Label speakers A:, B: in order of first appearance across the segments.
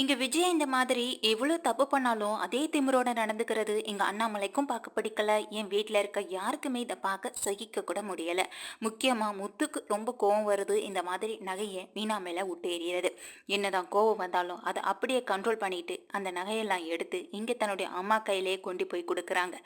A: இங்க விஜய் இந்த மாதிரி எவ்வளோ தப்பு பண்ணாலும் அதே திமிரோட நடந்துக்கிறது எங்க அண்ணாமலைக்கும் பார்க்க பிடிக்கல. என் வீட்டில் இருக்க யாருக்குமே இதை பார்க்க சகிக்க கூட முடியல. முக்கியமா முத்துக்கு ரொம்ப கோவம் வருது. இந்த மாதிரி நகையை மீனா மேல விட்டு எறிகிறது என்னதான் கோவம் வந்தாலும் அதை அப்படியே கண்ட்ரோல் பண்ணிட்டு அந்த நகையெல்லாம் எடுத்து இங்க தன்னுடைய அம்மா கையிலேயே கொண்டு போய் கொடுக்குறாங்க.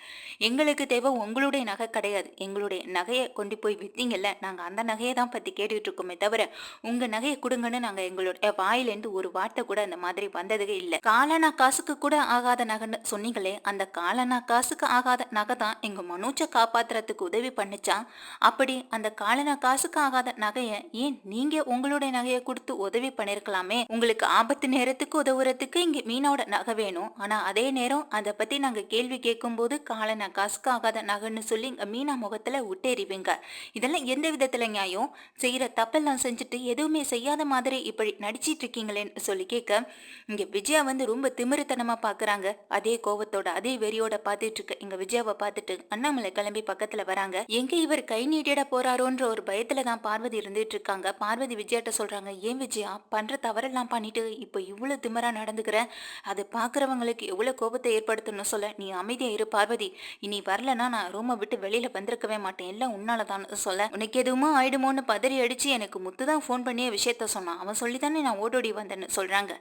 A: எங்களுக்கு தேவை உங்களுடைய நகை கிடையாது. எங்களுடைய நகையை கொண்டு போய் வித்தீங்கல்ல. நாங்க அந்த நகையை தான் பத்தி கேட்டுட்டு இருக்கோமே தவிர உங்க நகையை கொடுங்கன்னு நாங்க எங்களுடைய வாயிலேருந்து ஒரு வார்த்தை கூட அந்த மாதிரி வந்ததுவே இல்லை. காலனா காசுக்கு கூட ஆகாத நகைன்னு சொன்னீங்களே அந்த காலனா காசுக்கு ஆகாத நகை தான் எங்க மனோஜை காப்பாத்துறதுக்கு உதவி பண்ணுச்சா? அப்படி அந்த காலனா காசுக்கு ஆகாத நகையை ஏன் நீங்க உங்களுடைய நகையை கொடுத்து உதவி பண்ணிருக்கலாமே? உங்களுக்கு ஆபத்து நேரத்துக்கு உதவுறதுக்கு இங்க மீனோட நகை வேணும். ஆனா அதே நேரம் அதை பத்தி நாங்க கேள்வி கேட்கும் போது காலனா காசுக்கு ஆகாத நகைன்னு சொல்லி இங்க மீனா முகத்துல விட்டேறிவீங்க இதெல்லாம் எந்த விதத்துல நியாயம்? செய்யற தப்பெல்லாம் செஞ்சுட்டு எதுவுமே செய்யாத மாதிரி இப்படி நடிச்சிட்டு இருக்கீங்களேன்னு சொல்லி கேட்க இங்கே விஜயா வந்து ரொம்ப திமிருத்தனமாக பாக்குறாங்க. அதே கோவத்தோட அதே வெறியோட பார்த்துட்டு இருக்க. இங்கே விஜயாவை பார்த்துட்டு அண்ணாமலை கிளம்பி பக்கத்தில் வராங்க. எங்கே இவர் கை நீட்டிட போறாரோன்ற ஒரு பயத்தில் தான் பார்வதி இருந்துட்டு இருக்காங்க. பார்வதி விஜயாட்ட சொல்றாங்க ஏன் விஜயா பண்ணுற தவறெல்லாம் பண்ணிட்டு இப்போ இவ்வளோ திமிராக நடந்துக்கிற? அது பார்க்குறவங்களுக்கு எவ்வளோ கோபத்தை ஏற்படுத்தணும் சொல்ல நீ அமைதியாக இரு பார்வதி. இனி வரலன்னா நான் ரூமை விட்டு வெளியில் வந்திருக்கவே மாட்டேன். எல்லாம் உன்னாலதான் சொல்ல. உனக்கு எதுவுமோ ஆயிடுமோன்னு பதறி அடிச்சு எனக்கு முத்து தான் ஃபோன் பண்ணிய விஷயத்த சொன்னான். அவன் சொல்லி தானே நான் ஓடோடி வந்தேன்னு சொல்கிறாங்க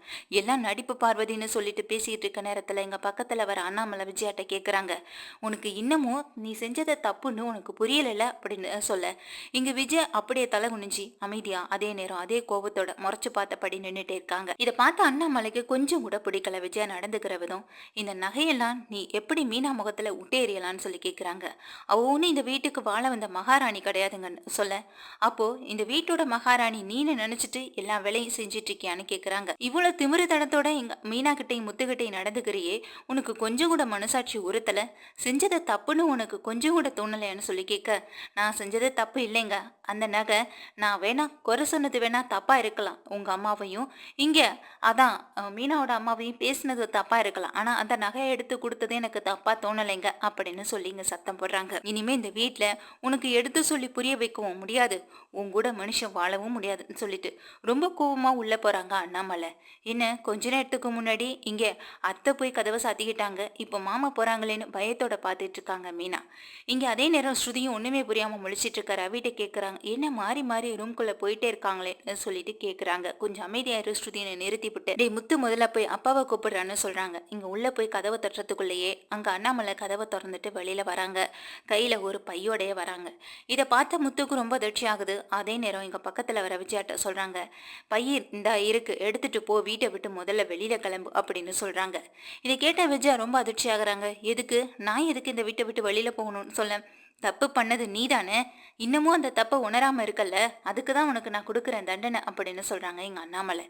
A: எல்லாம் நடிப்பு பார்வதின்னு சொல்லிட்டு பேசிட்டு இருக்க நேரத்துல எங்க பக்கத்துல வர அண்ணாமலை விஜயாட்ட கேக்குறாங்க. உனக்கு இன்னமும் நீ செஞ்சதை தப்புன்னு உனக்கு புரியல அப்படின்னு சொல்ல. இங்க விஜய் அப்படியே தலை குனிஞ்சி அமைதியா அதே நேரம் அதே கோபத்தோட முறைச்சு பார்த்தபடி நின்றுட்டே இருக்காங்க. இதை பார்த்த அண்ணாமலைக்கு கொஞ்சம் கூட பிடிக்கல விஜயா நடந்துக்கிற விதம் இந்த நகையெல்லாம் நீ எப்படி மீனா முகத்துல உட்டேறியலான்னு சொல்லி கேக்குறாங்க. அவனு இந்த வீட்டுக்கு வாழ வந்த மகாராணி கிடையாதுங்கன்னு சொல்ல. அப்போ இந்த வீட்டோட மகாராணி நீனு நினைச்சிட்டு எல்லா வேலையும் செஞ்சிட்டு இருக்கியான்னு கேக்குறாங்க. இவ்வளவு தனத்தோட எங்க மீனா கிட்டையும் முத்துக்கிட்டையும் நடந்துக்கிறியே உனக்கு கொஞ்சம் கூட மனசாட்சி உறுத்தல? செஞ்சது தப்புன்னு உனக்கு கொஞ்சம் கூட தோணலையான்னு சொல்லி கேட்க நான் செஞ்சது தப்பு இல்லைங்க. அந்த நகை நான் வேணா குறை சொன்னது வேணா தப்பா இருக்கலாம். உங்க அம்மாவையும் இங்க அதான் மீனாவோட அம்மாவையும் பேசினது தப்பா இருக்கலாம். ஆனா அந்த நகையை எடுத்து கொடுத்தது எனக்கு தப்பா தோணலைங்க அப்படின்னு சொல்லி இங்க சத்தம் போடுறாங்க. இனிமே இந்த வீட்டுல உனக்கு எடுத்து சொல்லி புரிய வைக்கவும் முடியாது. உன் கூட மனுஷன் வாழவும் முடியாதுன்னு சொல்லிட்டு ரொம்ப கோபமா உள்ள போறாங்க அண்ணாமலை. என்ன கொஞ்ச நேரத்துக்கு முன்னாடி இங்க அத்தை போய் கதவை சாத்திக்கிட்டாங்க. இப்போ மாமா போறாங்களேன்னு பயத்தோட பார்த்துட்டு இருக்காங்க மீனா. இங்க அதே நேரம் ஸ்ருதியும் ஒண்ணுமே புரியாம முழிச்சிட்டு இருக்க ரவிட்ட கேக்குறாங்க என்ன மாறி மாறி ரூம்குள்ள போயிட்டே இருக்காங்களேன்னு சொல்லிட்டு கேட்குறாங்க கொஞ்சம் அமைதியாயிரும் ஸ்ருதியை நிறுத்தி விட்டு டே முத்து முதல்ல போய் அப்பாவை கூப்பிடுறான்னு சொல்றாங்க. இங்க உள்ள போய் கதவை தட்டுறதுக்குள்ளேயே அங்க அண்ணாமலை கதவை திறந்துட்டு வெளியில வராங்க. கையில ஒரு பையோடைய வராங்க. இதை பார்த்த முத்துக்கு ரொம்ப அதிர்ச்சி ஆகுது. அதே நேரம் இங்க பக்கத்துல வர விஜயாட்ட சொல்றாங்க பையன் இந்த இருக்கு. எடுத்துட்டு போ வீட்டை விட்டு முதல்ல வெளியில கிளம்பு அப்படின்னு சொல்றாங்க. இதை கேட்ட விஜயா ரொம்ப அதிர்ச்சி ஆகுறாங்க எதுக்கு? நான் எதுக்கு இந்த வீட்டை விட்டு வெளியில போகணும்னு சொல்ல? தப்பு பண்ணது நீதானே? இன்னமும் அந்த தப்பை உணராம இருக்கல்ல? அதுக்கு தான் உனக்கு நான் கொடுக்குறேன் தண்டனை அப்படின்னு சொல்றாங்க எங்க அண்ணாமலை.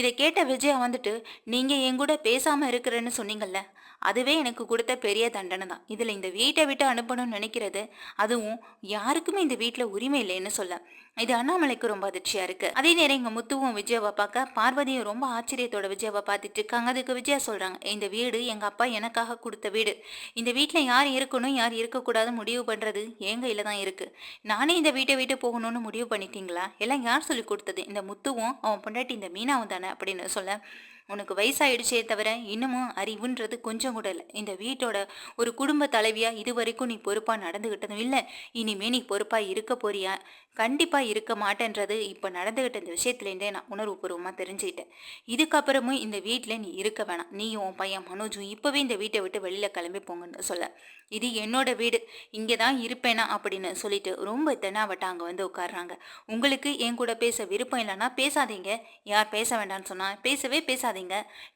A: இதை கேட்ட விஜயா வந்துட்டு நீங்க என் கூட பேசாம இருக்கிறேன்னு சொன்னீங்கல்ல? அதுவே எனக்கு கொடுத்த பெரிய தண்டனை தான். இதுல இந்த வீட்டை விட்டு அனுப்பணும்னு நினைக்கிறது அதுவும் யாருக்குமே இந்த வீட்டில் உரிமை இல்லைன்னு சொல்ல. இது அண்ணாமலைக்கு ரொம்ப அதிர்ச்சியா இருக்கு. அதே நேரம் இங்க முத்துவும் விஜயாவை பார்க்க பார்வதியும் ரொம்ப ஆச்சரியத்தோட விஜயாவை பார்த்துட்டு இருக்காங்க. அதுக்கு விஜயா சொல்றாங்க இந்த வீடு எங்க அப்பா எனக்காக கொடுத்த வீடு. இந்த வீட்டுல யார் இருக்கணும் யார் இருக்கக்கூடாது முடிவு பண்றது என் கையில தான் இருக்கு. நான் இந்த வீட்டை விட்டு போகணும்னு முடிவு பண்ணிட்டீங்களா? எல்லாம் யார் சொல்லி கொடுத்தது? இந்த முத்துவும் அவன் பொண்டாட்டி இந்த மீனாவும் தானே அப்படின்னு சொல்ல உனக்கு வயசாயிடுச்சே தவிர இன்னமும் அறிவுன்றது கொஞ்சம் கூட இல்லை. இந்த வீட்டோட ஒரு குடும்ப தலைவியா இது வரைக்கும் நீ பொறுப்பா நடந்துகிட்டதும் இல்லை. இனிமே நீ பொறுப்பா இருக்க போறியா? கண்டிப்பா இருக்க மாட்டேன்றது இப்ப நடந்துகிட்ட இந்த விஷயத்துலேருந்தே நான் உணர்வுபூர்வமாக தெரிஞ்சுக்கிட்டேன். இதுக்கப்புறமும் இந்த வீட்டில் நீ இருக்க வேணாம். நீயும் உன் பையன் மனோஜும் இப்பவே இந்த வீட்டை விட்டு வெளியில கிளம்பி போங்கன்னு சொல்ல. இது என்னோட வீடு. இங்கே தான் இருப்பேனா அப்படின்னு சொல்லிட்டு ரொம்ப தென்னாவட்ட அங்கே வந்து உட்கார்றாங்க. உங்களுக்கு என் கூட பேச விருப்பம் இல்லைன்னா பேசாதீங்க. யார் பேச வேண்டாம்னு சொன்னா பேசவே பேசாதீங்க.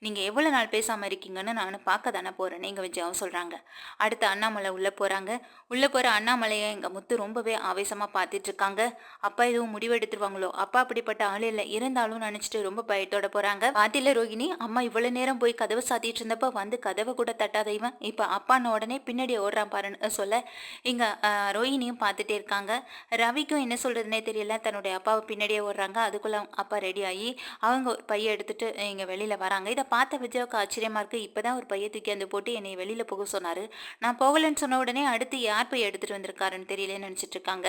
A: நீங்கள் எவ்வளோ நாள் பேசாமல் இருக்கீங்கன்னு நான் பார்க்க தானே போகிறேன் எங்கள் விஜயாவும் சொல்கிறாங்க அடுத்து அண்ணாமலை உள்ளே போகிறாங்க உள்ளே போகிற அண்ணாமலையை எங்கள் முத்து ரொம்பவே ஆவேசமாக பார்த்துட்டு இருக்காங்க. அப்பா எதுவும் முடிவெடுத்துருவாங்களோ அப்பா அப்படிப்பட்ட ஆள் இல்லை. இருந்தாலும் நினச்சிட்டு ரொம்ப பயத்தோட போகிறாங்க பாத்தியில் ரோகிணி அம்மா இவ்வளோ நேரம் போய் கதவை சாத்திட்டு இருந்தப்போ வந்து கதவை கூட தட்டாத இவன். இப்போ அப்பான்னு உடனே பின்னாடி ஓடுறான் பாருன்னு சொல்ல இங்கே ரோஹினியும் பார்த்துட்டே இருக்காங்க. ரவிக்கும் என்ன சொல்கிறதுனே தெரியல. தன்னுடைய அப்பாவை பின்னாடியே ஓடுறாங்க. அதுக்குள்ளே அப்பா ரெடி ஆகி அவங்க பையன் எடுத்துட்டு இங்கே வெளியில் வெளியில வராங்க. இதை பார்த்த விஜயாவுக்கு ஆச்சரியமா இருக்கு. இப்பதான் ஒரு பைய தூக்கி அந்த போட்டு என்னை வெளியில போக சொன்னாரு. நான் போகலன்னு சொன்ன உடனே அடுத்து யார் போய் எடுத்துட்டு வந்திருக்காருன்னு தெரியலன்னு நினைச்சிட்டு இருக்காங்க.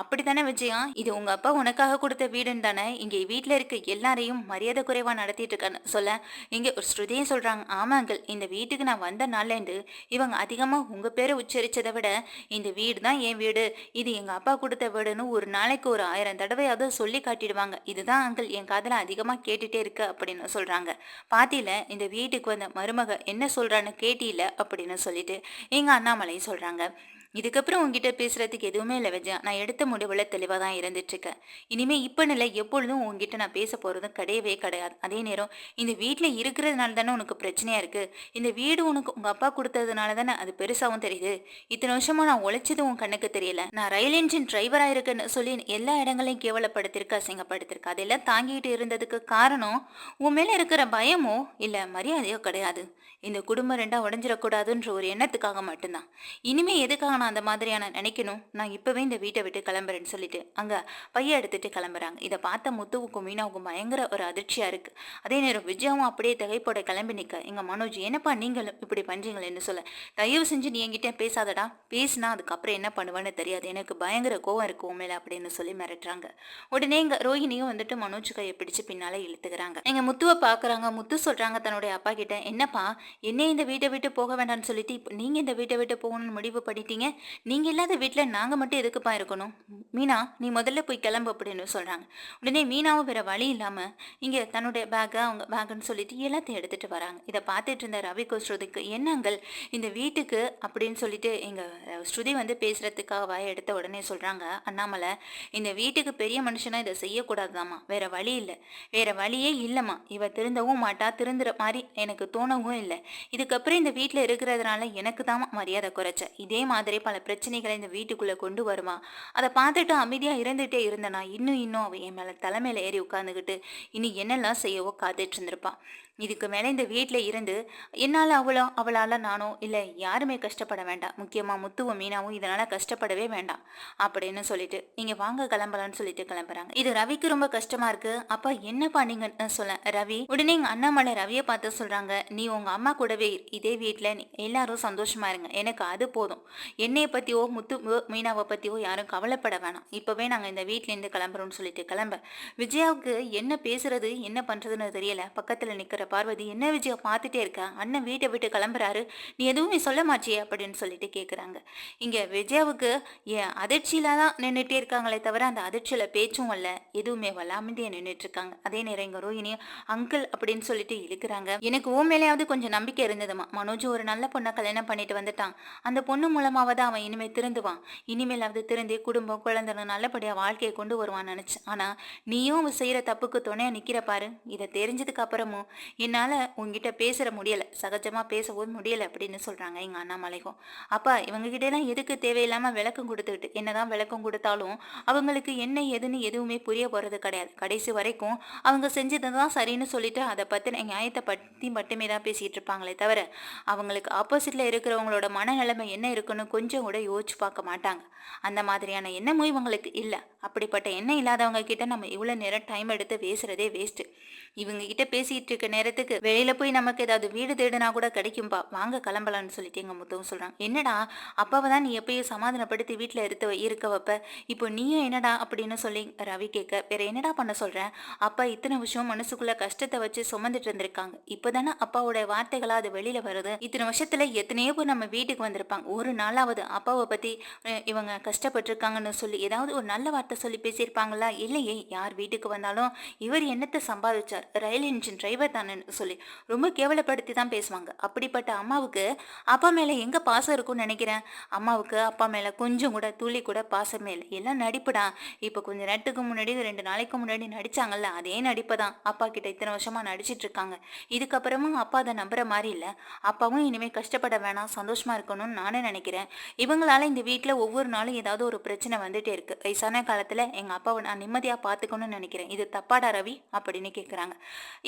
A: அப்படித்தானே விஜயா? இது உங்க அப்பா உனக்காக கொடுத்த வீடுன்னு தானே? இங்க வீட்டுல இருக்க எல்லாரையும் மரியாதை குறைவா நடத்திட்டு இருக்கான்னு சொல்ல இங்க ஒரு ஸ்ருதியும் சொல்றாங்க. ஆமாங்கள் இந்த வீட்டுக்கு நான் வந்த நாள்லேருந்து இவங்க அதிகமா உங்க பேரை உச்சரிச்சதை விட இந்த வீடு தான் என் வீடு. இது எங்க அப்பா கொடுத்த வீடுன்னு ஒரு நாளைக்கு ஒரு ஆயிரம் தடவையாவது சொல்லி காட்டிடுவாங்க. இதுதான் அங்கிள் என் காதில் அதிகமா கேட்டுட்டே இருக்கு அப்படின்னு சொல்றாங்க. பாத்தியில இந்த வீட்டுக்கு வந்த மருமக என்ன சொல்றான்னு கேட்டியில அப்படின்னு சொல்லிட்டு எங்க அண்ணாமலையும் சொல்றாங்க. இதுக்கப்புறம் உங்ககிட்ட பேசுறதுக்கு எதுவுமே இல்லை விஜயா நான் எடுத்த முடிவில் தெளிவாக தான் இருந்துட்டு இருக்கேன் இனிமே இப்போ நில எப்பொழுதும் உங்ககிட்ட நான் பேச போகிறதும் கிடையவே கிடையாது. அதே நேரம் இந்த வீட்டில் இருக்கிறதுனால தானே உனக்கு பிரச்சனையா இருக்கு? இந்த வீடு உனக்கு உங்க அப்பா கொடுத்ததுனால தானே அது பெருசாகவும் தெரியுது? இத்தனை வருஷமா நான் உழைச்சது உன் கண்ணுக்கு தெரியல. நான் ரயில் இன்ஜின் டிரைவரா இருக்குன்னு சொல்லி எல்லா இடங்களையும் கேவலப்படுத்திருக்கு அசிங்கப்படுத்திருக்கு. அதெல்லாம் தாங்கிட்டு இருந்ததுக்கு காரணம் உன் மேல இருக்கிற பயமோ இல்லை மரியாதையோ கிடையாது. இந்த குடும்பம் ரெண்டா உடஞ்சிடக்கூடாதுன்ற ஒரு எண்ணத்துக்காக மட்டும்தான். இனிமே எதுக்காக நான் அந்த மாதிரியான நினைக்கணும்? நான் இப்பவே இந்த வீட்டை விட்டு கிளம்புறேன்னு சொல்லிட்டு அங்க பைய எடுத்துட்டு கிளம்புறாங்க. இதை பார்த்த முத்துவுக்கும் மீனாவுக்கும் பயங்கர ஒரு அதிர்ச்சியா இருக்கு. அதே நேரம் விஜயாவும் அப்படியே தகைப்போட கிளம்பி நிக்க. எங்க மனோஜ் என்னப்பா நீங்களும் இப்படி பண்றீங்களேன்னு சொல்ல. தயவு செஞ்சு நீ என்கிட்ட பேசாதடா. பேசினா அதுக்கப்புறம் என்ன பண்ணுவேன்னு தெரியாது. எனக்கு பயங்கர கோவம் இருக்கு உண்மையில அப்படின்னு சொல்லி மிரட்டுறாங்க. உடனே எங்க ரோஹிணியும் வந்துட்டு மனோஜ் கையை பிடிச்சு பின்னால இழுத்துக்கிறாங்க. எங்க முத்துவை பாக்குறாங்க முத்து சொல்றாங்க தன்னுடைய அப்பா கிட்ட என்னப்பா என்ன இந்த வீட்டை விட்டு போக வேண்டாம்னு சொல்லிட்டு இப்போ நீங்கள் இந்த வீட்டை விட்டு போகணும்னு முடிவு பண்ணிட்டீங்க. நீங்கள் இல்லாத வீட்டில் நாங்கள் மட்டும் எதுக்குப்பா இருக்கணும்? மீனா நீ முதல்ல போய் கிளம்பு அப்படின்னு சொல்கிறாங்க உடனே மீனாவும் வேறு வழி இல்லாமல் இங்கே தன்னுடைய பேக்கை அவங்க பேக்குன்னு சொல்லிட்டு எல்லாத்தையும் எடுத்துகிட்டு வராங்க. இதை பார்த்துட்டு இருந்த ரவி ஸ்ருதிக்கு என்னங்கள் இந்த வீட்டுக்கு? அப்படின்னு சொல்லிட்டு எங்கள் ஸ்ருதி வந்து பேசுகிறதுக்காக வாய எடுத்த உடனே சொல்கிறாங்க அண்ணாமலை இந்த வீட்டுக்கு பெரிய மனுஷனா இதை செய்யக்கூடாதுதாம்மா. வேற வழி இல்லை. வேற வழியே இல்லைம்மா. இவ திருந்தவும் மாட்டா. திருந்துற மாதிரி எனக்கு தோணவும் இல்லை. இதுக்கப்புறம் இந்த வீட்டில் இருக்கிறதுனால எனக்கு தான் மரியாதை குறைச்ச. இதே மாதிரி பல பிரச்சனைகளை இந்த வீட்டுக்குள்ளே கொண்டு வருமா? அதை பார்த்துட்டு அமைதியாக இருந்துகிட்டே இருந்தேனா இன்னும் இன்னும் அவள் என் மேலே தலைமையில் ஏறி உட்காந்துக்கிட்டு இனி என்னெல்லாம் செய்யவோ காத்துட்டு இருந்திருப்பான் இதுக்கு மேலே இந்த வீட்டில் இருந்து என்னால் அவளோ அவளால் நானோ இல்லை யாருமே கஷ்டப்பட வேண்டாம். முக்கியமாக முத்துவும் மீனாவும் இதனால் கஷ்டப்படவே வேண்டாம். அப்படின்னு சொல்லிட்டு நீங்கள் வாங்க கிளம்பலான்னு சொல்லிட்டு கிளம்புறாங்க. இது ரவிக்கு ரொம்ப கஷ்டமாக இருக்குது அப்பா என்னப்பா பண்ணீங்கன்னு சொல்ல ரவி உடனே எங்கள் அண்ணாமலை ரவியை பார்த்து சொல்கிறாங்க நீ உங்கள் அம்மா கூடவே இதே வீட்டில் எல்லாரும் சந்தோஷமா இருங்க. எனக்கு அது போதும். என்னைய பற்றியோ முத்து மீனாவை பற்றியோ யாரும் கவலைப்பட வேணாம். இப்போவே நாங்கள் இந்த வீட்டிலேருந்து கிளம்புறோம்னு சொல்லிட்டு கிளம்ப. விஜயாவுக்கு என்ன பேசுறது என்ன பண்ணுறதுன்னு தெரியல. பக்கத்தில் நிற்கிற பார்வதி என்ன விஜயா பார்த்துட்டே இருக்க? அண்ணன் வீட்டை விட்டு கிளம்புறாரு. நீ எதுவுமே சொல்ல மாச்சியே அப்படின்னு சொல்லிட்டு கேட்குறாங்க இங்கே விஜயாவுக்கு என் அதிர்ச்சியில தான் நின்றுட்டே இருக்காங்களே தவிர அந்த அதிர்ச்சியில் பேச்சும் வரல. எதுவுமே வல்லாமட்டே நின்றுட்டு இருக்காங்க. அதே நேரம் இங்கே ரோஹினி அங்கிள் அப்படின்னு சொல்லிட்டு இழுக்கிறாங்க. எனக்கு ஓ மேலேயாவது கொஞ்சம் நம்பிக்கை இருந்ததுமா மனோஜ் ஒரு நல்ல பொண்ணை கல்யாணம் பண்ணிட்டு வந்துட்டான். அந்த பொண்ணு மூலமாவது அவன் இனிமேல் திருந்துவான். இனிமேலாவது திருந்தி குடும்பம் குழந்தைன்னு நல்லபடியாக வாழ்க்கையை கொண்டு வருவான்னு நினச்சேன். ஆனால் நீயும் அவன் செய்கிற தப்புக்கு துணையாக நிற்கிற பாரு. இதை தெரிஞ்சதுக்கு அப்புறமும் என்னால் உங்ககிட்ட பேசுகிற முடியலை. சகஜமாக பேசவும் முடியலை அப்படின்னு சொல்கிறாங்க எங்கள் அண்ணாமலைக்கும் அப்பா இவங்ககிட்டலாம் எதுக்கு தேவையில்லாமல் விளக்கம் கொடுத்துக்கிட்டு என்னதான் விளக்கம் கொடுத்தாலும் அவங்களுக்கு என்ன எதுன்னு எதுவுமே புரிய போகிறது கிடையாது. கடைசி வரைக்கும் அவங்க செஞ்சது தான் சரின்னு சொல்லிட்டு அதை பற்றின நியாயத்தை பற்றி மட்டுமே தான் பேசிகிட்டு இருப்பாங்களே தவிர அவங்களுக்கு ஆப்போசிட்டில் இருக்கிறவங்களோட மனநிலைமை என்ன இருக்குன்னு கொஞ்சம் கூட யோசிச்சு பார்க்க மாட்டாங்க. அந்த மாதிரியான எண்ணமும் இவங்களுக்கு இல்லை. அப்படிப்பட்ட எண்ணம் இல்லாதவங்க கிட்ட நம்ம இவ்வளோ நேரம் டைம் எடுத்து பேசுகிறதே வேஸ்ட்டு இவங்க கிட்ட பேசிட்டு இருக்க நேரத்துக்கு வெளியில போய் நமக்கு ஏதாவது வீடு தேடுனா கூட கிடைக்கும்பா. வாங்க கிளம்பலான்னு சொல்லிட்டு எங்க முத்தவும் சொல்றாங்க. என்னடா அப்பாவை தான் நீ எப்பயும் சமாதானப்படுத்தி வீட்டில் இருத்த இருக்க வைப்ப. இப்போ நீயும் என்னடா அப்படின்னு சொல்லி ரவி கேட்க வேற என்னடா பண்ண சொல்றேன் அப்பா இத்தனை விஷயம் மனசுக்குள்ள கஷ்டத்தை வச்சு சுமந்துட்டு இருந்திருக்காங்க. இப்போதானே அப்பாவோட வார்த்தைகளா அது வெளியில வருது. இத்தனை வருஷத்துல எத்தனையோ பேர் நம்ம வீட்டுக்கு வந்திருப்பாங்க. ஒரு நாளாவது அப்பாவை பத்தி இவங்க கஷ்டப்பட்டிருக்காங்கன்னு சொல்லி ஏதாவது ஒரு நல்ல வார்த்தை சொல்லி பேசியிருப்பாங்களா? இல்லையே யார் வீட்டுக்கு வந்தாலும் இவர் என்னத்தை சம்பாதிச்சார்? ரயில் இன்ஜின் டிரைவர் தானேன்னு சொல்லி ரொம்ப கேவலப்படுத்தி தான் பேசுவாங்க. அப்படிப்பட்ட அம்மாவுக்கு அப்பா மேலே எங்கே பாசம் இருக்கும்னு நினைக்கிறேன்? அம்மாவுக்கு அப்பா மேலே கொஞ்சம் கூட துளி கூட பாசமே இல்லை. எல்லாம் நடிப்புடா. இப்போ கொஞ்சம் நேரத்துக்கு முன்னாடி ரெண்டு நாளைக்கு முன்னாடி நடிச்சாங்கல்ல அதே நடிப்பை தான். அப்பா கிட்ட இத்தனை வருஷமாக நடிச்சிட்டு இருக்காங்க. இதுக்கப்புறமும் அப்பா அதை நம்புற மாதிரி இல்லை. அப்பாவும் இனிமேல் கஷ்டப்பட வேணாம் சந்தோஷமாக இருக்கணும்னு நானே நினைக்கிறேன். இவங்களால இந்த வீட்டில் ஒவ்வொரு நாளும் ஏதாவது ஒரு பிரச்சனை வந்துட்டே இருக்கு. வயசான காலத்தில் காலத்தில் எங்கள் அப்பாவை நான் நிம்மதியாக பார்த்துக்கணும்னு நினைக்கிறேன். இது தப்பாடா ரவி? அப்படின்னு கேட்குறாங்க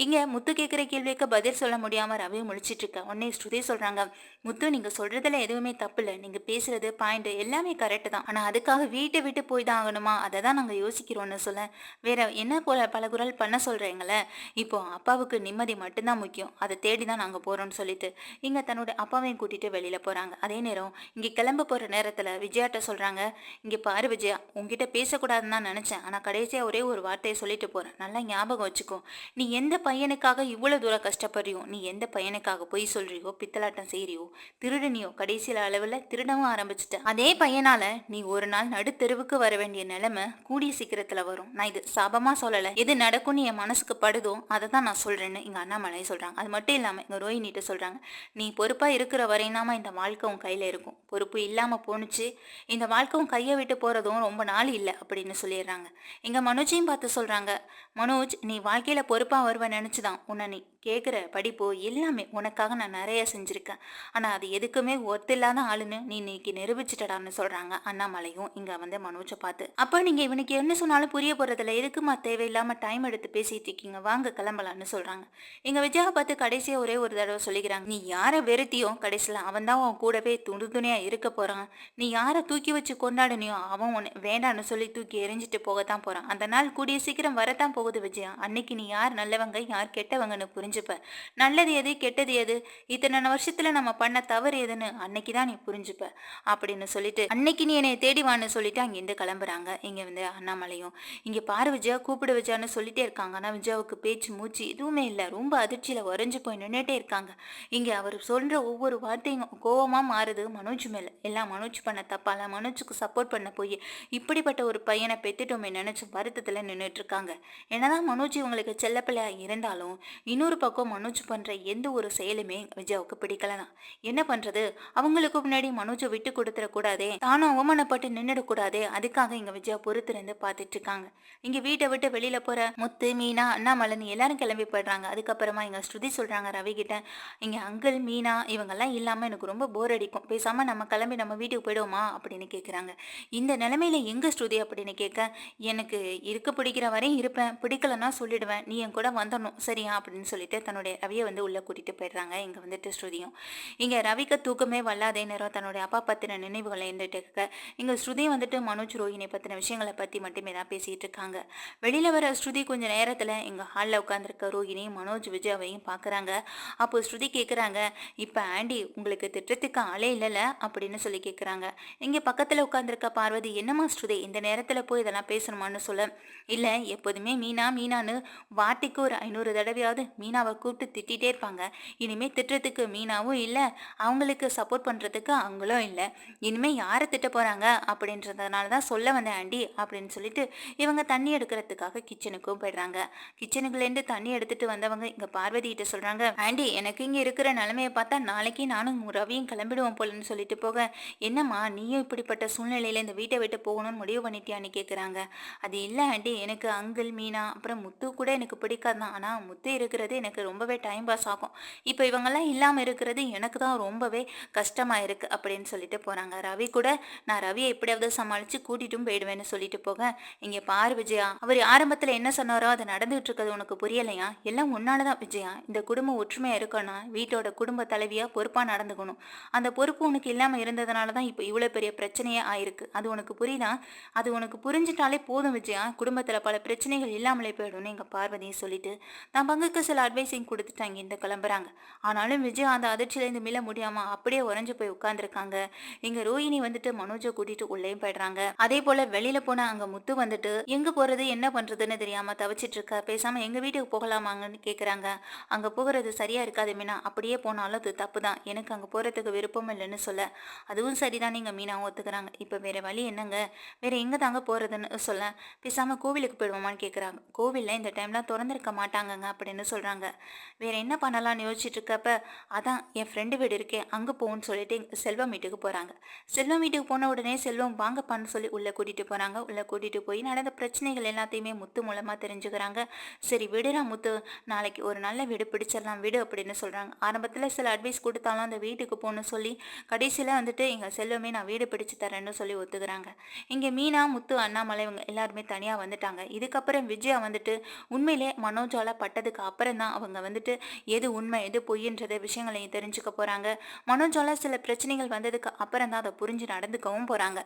A: இங்கே முத்து கேட்குற கேள்விக்கு பதில் சொல்ல முடியாமல் ரவி முழிச்சிட்டு இருக்க உடனே ஸ்ருதி சொல்கிறாங்க முத்து நீங்கள் சொல்கிறதுல எதுவுமே தப்பு இல்லை நீங்கள் பேசுறது பாயிண்ட் எல்லாமே கரெக்டு தான். ஆனால் அதுக்காக வீட்டை விட்டு போய் தான் ஆகணுமா? அதை தான் நாங்கள் யோசிக்கிறோம்னு சொல்ல. வேற என்ன போல பல குரல் பண்ண சொல்கிறீங்களே இப்போ அப்பாவுக்கு நிம்மதி மட்டும்தான் முக்கியம். அதை தேடி தான் நாங்கள் போகிறோம்னு சொல்லிட்டு இங்கே தன்னோட அப்பாவையும் கூட்டிட்டு வெளியில் போகிறாங்க அதே நேரம் இங்கே கிளம்ப போகிற நேரத்தில் விஜயாட்ட சொல்கிறாங்க இங்கே பாரு விஜயா உங்ககிட்ட பேசக்கூடாதுன்னு தான் நினச்சேன். ஆனால் கடைசியாக ஒரே ஒரு வார்த்தையை சொல்லிட்டு போகிறேன் நல்லா ஞாபகம் வச்சுக்கோ. நீ எந்த பையனுக்காக இவ்வளோ தூரம் கஷ்டப்படுறியோ நீ எந்த பையனுக்காக பொய் சொல்கிறியோ பித்தலாட்டம் செய்கிறியோ திருடனியோ கடைசியில் அளவில் திருடவும் ஆரம்பிச்சிட்ட அதே பையனால நீ ஒரு நாள் நடுத்தெருவுக்கு வர வேண்டிய நிலைமை கூடிய சீக்கிரத்தில் வரும். நான் இது சாபமாக சொல்லலை. எது நடக்கும்னு என் மனசுக்கு படுதோ அதை தான் நான் சொல்கிறேன்னு எங்கள் அண்ணாமலையை சொல்கிறாங்க அது மட்டும் இல்லாமல் எங்கள் ரோஹினிட்ட சொல்கிறாங்க நீ பொறுப்பாக இருக்கிற வரையினாம இந்த வாழ்க்கை உன் கையில் இருக்கும். பொறுப்பு இல்லாமல் போணுச்சு. இந்த வாழ்க்கை உன் கையை விட்டு போகிறதும் ரொம்ப நாள் இல்லை. அப்படின்னு சொல்லிடுறாங்க. எங்கள் மனோஜையும் பார்த்து சொல்கிறாங்க மனோஜ் நீ வாழ்க்கையில் பொறுப்பாக வருவ நினச்சி தான் உன்னை நீ கேட்குற படிப்பு எல்லாமே உனக்காக நான் நிறைய செஞ்சுருக்கேன். ஆனால் அது எதுக்குமே ஒத்தில்லாத ஆளுன்னு நீ இன்னைக்கு நிரூபிச்சிட்டடான்னு சொல்கிறாங்க அண்ணாமலையும் இங்கே வந்து மனோஜை பார்த்து. அப்போ நீங்கள் இவனுக்கு என்ன சொன்னாலும் புரிய போகிறதில்ல எதுக்குமா தேவையில்லாமல் டைம் எடுத்து பேசிட்டு இருக்கீங்க? வாங்க கிளம்பலான்னு சொல்கிறாங்க எங்கள் விஜயாவை பார்த்து கடைசியாக ஒரே ஒரு தடவை சொல்லிக்கிறாங்க. நீ யாரை வெறுத்தியோ கடைசியில் அவன் தான் உன் கூடவே துணி துணியாக இருக்க போகிறான் நீ யாரை தூக்கி வச்சு கொண்டாடினியோ அவன் உன்னை வேண்டான்னு சொல்லி தூக்கி எரிஞ்சிட்டு போகத்தான் போகிறான் அந்த நாள் கூடிய சீக்கிரம் வரத்தான் போகுது விஜயா. அன்னைக்கு நீ யார் நல்லவங்க யார் கெட்டவங்கன்னு புரிஞ்சுப்ப. நல்லது எது கெட்டது எது? இத்தனை வருஷத்துல நம்ம பண்ண தவறு எதுன்னு அன்னைக்கு தான் நீ புரிஞ்சுப்ப. அப்படின்னு சொல்லிட்டு அன்னைக்கு நீ என்னை தேடி வான்னு சொல்லிட்டு அங்கேருந்து கிளம்புறாங்க. இங்க வந்து அண்ணாமலையும். இங்க பாரு விஜயா கூப்பிடு விஜயான்னு சொல்லிட்டே இருக்காங்க. ஆனா விஜயாவுக்கு பேச்சு மூச்சு எதுவுமே இல்லை. ரொம்ப அதிர்ச்சியில உறைஞ்சு போய் நின்றுட்டே இருக்காங்க. இங்க அவர் சொல்ற ஒவ்வொரு வார்த்தையும் கோவமா மாறுது. மனோஜ் மேல எல்லாம் மனோஜ் பண்ண தப்பால மனோஜுக்கு சப்போர்ட் பண்ண போய் இப்படிப்பட்ட ஒரு பையனை பெத்துட்டோமே நினைச்சு வருத்தத்துல நின்றுட்டு இருக்காங்க. என்னதான் மனோஜ் இவங்களுக்கு செல்லப்பிள்ளையாக இருந்தாலும் இன்னொரு பக்கம் மனோஜ் பண்ணுற எந்த ஒரு செயலுமே விஜயாவுக்கு பிடிக்கலனா. என்ன பண்ணுறது அவங்களுக்கு முன்னாடி மனோஜை விட்டு கொடுத்துடக்கூடாதே தானும் அவமானப்பட்டு நின்றுடக்கூடாதே அதுக்காக இங்கே விஜயா பொறுத்திருந்து பார்த்துட்டு இருக்காங்க. இங்கே வீட்டை விட்டு வெளியில் போகிற முத்து மீனா அண்ணாமலன் எல்லாரும் கிளம்பி போயிடுறாங்க. அதுக்கப்புறமா இங்கே ஸ்ருதி சொல்கிறாங்க ரவி கிட்ட. இங்கே அங்கிள் மீனா இவங்கெல்லாம் இல்லாமல் எனக்கு ரொம்ப போர் அடிக்கும். பேசாமல் நம்ம கிளம்பி நம்ம வீட்டுக்கு போயிடுவோமா? அப்படின்னு கேட்குறாங்க இந்த நிலைமையில எங்கே ஸ்ருதி அப்படின்னு கேட்க எனக்கு இருக்க பிடிக்கிற வரையும் இருப்பேன். பிடிக்கலன்னா சொல்லிடுவேன். நீ என் கூட வந்துடணும் சரியா? அப்படின்னு சொல்லிட்டு தன்னுடைய ரவியை வந்து உள்ளே கூட்டிகிட்டு போயிடுறாங்க. இங்கே வந்துட்டு ஸ்ருதியும். இங்கே ரவிக்கு தூக்கமே வல்லாதே நேரம் தன்னுடைய அப்பா பற்றின நினைவுகளை இருந்துட்டு இருக்க. இங்கே ஸ்ருதி வந்துட்டு மனோஜ் ரோஹினை பற்றின விஷயங்களை பற்றி மட்டுமே தான் பேசிகிட்டு இருக்காங்க. வெளியில் வர ஸ்ருதி கொஞ்சம் நேரத்தில் எங்கள் ஹாலில் உட்காந்துருக்க ரோஹினி மனோஜ் விஜயாவையும் பார்க்குறாங்க அப்போ ஸ்ருதி கேட்குறாங்க இப்போ ஆண்டி உங்களுக்கு திட்டத்துக்கு ஆளே இல்லைல்ல அப்படின்னு சொல்லி கேட்குறாங்க இங்கே பக்கத்தில் உட்காந்துருக்க பார்வதி என்னம்மா ஸ்ருதி இந்த நேரத்தில் போய் இதெல்லாம் பேசணுமான்னு சொல்ல? இல்லை எப்போதுமே மீன் மீனான்னு வார்த்தைக்கு ஒரு ஐநூறு தடவையாவது மீனாவை கூப்பிட்டு திட்டிகிட்டே இருப்பாங்க. இனிமேல் திட்டுறதுக்கு மீனாவும் இல்லை அவங்களுக்கு சப்போர்ட் பண்ணுறதுக்கு அவங்களும் இல்லை. இனிமேல் யாரை திட்ட போகிறாங்க அப்படின்றதுனால தான் சொல்ல வந்தேன் ஆண்டி அப்படின்னு சொல்லிட்டு இவங்க தண்ணி எடுக்கிறதுக்காக கிச்சனுக்கும் போயிடுறாங்க. கிச்சனுக்குலேருந்து தண்ணி எடுத்துட்டு வந்தவங்க இங்கே பார்வதிகிட்ட சொல்கிறாங்க ஆண்டி எனக்கு இங்கே இருக்கிற நிலைமையை பார்த்தா நாளைக்கு நானும் ரவியும் கிளம்பிடுவோம் போலன்னு சொல்லிட்டு போக. என்னம்மா நீயும் இப்படிப்பட்ட சூழ்நிலையில் இந்த வீட்டை விட்டு போகணும்னு முடிவு பண்ணிட்டியான்னு கேட்குறாங்க அது இல்லை ஆண்டி எனக்கு அங்கிள் மீனா அப்புறம் முத்து கூட எனக்கு பிடிக்காது தான். ஆனால் முத்து இருக்கிறது எனக்கு ரொம்பவே டைம் பாஸ் ஆகும். இப்போ இவங்கெல்லாம் இல்லாமல் இருக்கிறது எனக்கு தான் ரொம்பவே கஷ்டமாக இருக்குது அப்படின்னு சொல்லிட்டு போகிறாங்க ரவி கூட நான் ரவியை எப்படியாவது சமாளித்து கூட்டிட்டும் போயிடுவேன்னு சொல்லிட்டு போக இங்கே பாரு விஜயா அவர் ஆரம்பத்தில் என்ன சொன்னாரோ அது நடந்துகிட்டு இருக்கிறது உனக்கு புரியலையா? எல்லாம் உன்னால தான் விஜயா. இந்த குடும்பம் ஒற்றுமையாக இருக்கணும் வீட்டோட குடும்ப தலைவியாக பொறுப்பாக நடந்துக்கணும். அந்த பொறுப்பு உனக்கு இல்லாமல் இருந்ததுனால தான் இப்போ இவ்வளோ பெரிய பிரச்சனையே ஆயிருக்கு. அது உனக்கு புரியுதா? அது உனக்கு புரிஞ்சிட்டாலே போதும் விஜயா. குடும்பத்தில் பல பிரச்சனைகள் இல்லாமலே போயிடும்னு எங்கள் பார்வதியும் சொல்லிட்டு நான் பங்குக்கு சில அட்வைஸையும் கொடுத்துட்டு அங்கேருந்து கிளம்புறாங்க. ஆனாலும் விஜய் அந்த அதிர்ச்சியிலேருந்து மீள முடியாமல் அப்படியே உறைஞ்சு போய் உட்காந்துருக்காங்க இங்கே ரோஹிணி வந்துட்டு மனோஜை கூட்டிட்டு உள்ளேயும் போயிடுறாங்க. அதே போல் வெளியில் போன அங்கே முத்து வந்துட்டு எங்கே போகிறது என்ன பண்ணுறதுன்னு தெரியாமல் தவிச்சிட்டு இருக்கா? பேசாமல் எங்கள் வீட்டுக்கு போகலாமாங்கன்னு கேட்குறாங்க அங்கே போகிறது சரியாக இருக்காது மீனா. அப்படியே போனாலும் அது தப்பு தான் எனக்கு அங்கே போகிறதுக்கு விருப்பம் இல்லைன்னு சொல்ல. அதுவும் சரிதான் நீங்கள் மீனாவும் ஒத்துக்கிறாங்க. இப்போ வேறு வழி என்னங்க? வேறு எங்கே தாங்க போகிறதுன்னு சொல்ல. பேசாமல் கோவிலுக்கு போயிடுவோமான்னு கேட்குறாங்க கோவிலில் இந்த டைம்லாம் திறந்திருக்க மாட்டாங்கங்க அப்படின்னு சொல்கிறாங்க வேறு என்ன பண்ணலாம்னு யோசிச்சுட்டு இருக்கப்ப அதான் என் ஃப்ரெண்டு வீடு இருக்கே அங்கே போகணும்னு சொல்லிட்டு செல்வம் வீட்டுக்கு போகிறாங்க செல்வம் வீட்டுக்கு போன உடனே செல்வம் வாங்கப்பான்னு சொல்லி உள்ளே கூட்டிகிட்டு போகிறாங்க உள்ளே கூட்டிகிட்டு போய் நடந்த பிரச்சனைகள் எல்லாத்தையுமே முத்து மூலமாக தெரிஞ்சுக்கிறாங்க. சரி விடுறா முத்து நாளைக்கு ஒரு நல்ல வீடு பிடிச்சிடலாம் விடு அப்படின்னு சொல்கிறாங்க ஆரம்பத்தில் சில அட்வைஸ் கொடுத்தாலும் அந்த வீட்டுக்கு போகணும்னு சொல்லி கடைசியில் வந்துட்டு எங்கள் செல்வமே நான் வீடு பிடிச்சு தரேன்னு சொல்லி ஒத்துக்கிறாங்க. இங்கே மீனா முத்து அண்ணாமலை இவங்க எல்லாருமே தனியாக வந்துட்டாங்க. இதுக்கப்புறம் விஜயா வந்துட்டு உண்மையிலே மனோஜால பட்டதுக்கு அப்புறம் தான் அவங்க வந்துட்டு எது உண்மை எது பொய்ன்றத விஷயங்களையும் தெரிஞ்சுக்க போகிறாங்க மனோஜால சில பிரச்சனைகள் வந்ததுக்கு அப்புறம் தான் அதை புரிஞ்சு நடந்துக்கவும் போகிறாங்க